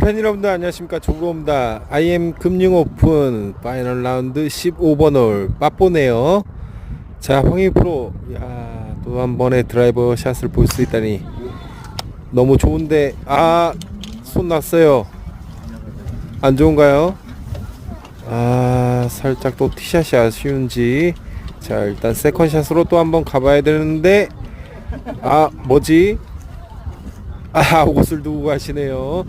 골프팬 여러분들 안녕하십니까? 조구입니다. IM 금융 오픈 파이널 라운드 15번 홀 맛보네요. 자 황희 프로. 야또 한 번의 드라이버 샷을 볼 수 있다니. 너무 좋은데. 아 손 났어요. 안 좋은가요? 아 살짝 또 티샷이 아쉬운지. 자 일단 세컨샷으로 또 한번 가봐야 되는데. 아 뭐지? 아 옷을 두고 가시네요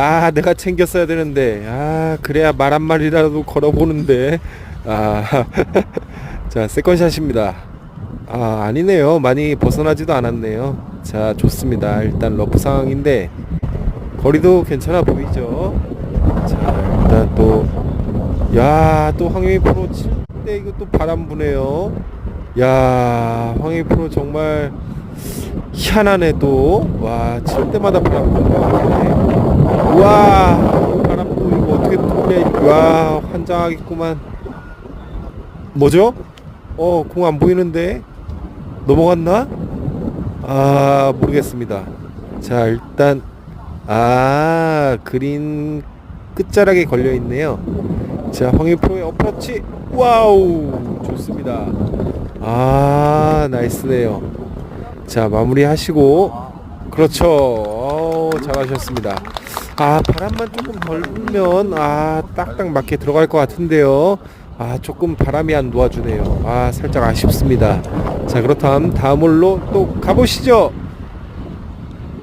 아 내가 챙겼어야 되는데. 아 그래야 말 한마디라도 걸어보는데. 아자 세컨샷입니다. 아 아니네요. 많이 벗어나지도 않았네요. 자 좋습니다. 일단 러프 상황인데 거리도 괜찮아 보이죠? 자 일단 또 야 또 황영희 프로 칠 때 이거 또 바람 부네요. 야 황영희 프로 정말 희한하네 또와 칠 때마다 바람 우와 바람도 이거 어떻게 돌려 와 환장하겠구만. 뭐죠? 어 공 안 보이는데 넘어갔나? 아 모르겠습니다. 자 일단 아 그린 끝자락에 걸려 있네요. 자 황일프로의 어프로치. 와우 좋습니다. 아 나이스네요 자 마무리 하시고. 그렇죠. 어, 잘하셨습니다. 아 바람만 조금 덜 불면 아 딱딱 맞게 들어갈 것 같은데요. 아 조금 바람이 안 도와주네요. 아 살짝 아쉽습니다. 자 그렇다면 다음 홀로 또 가보시죠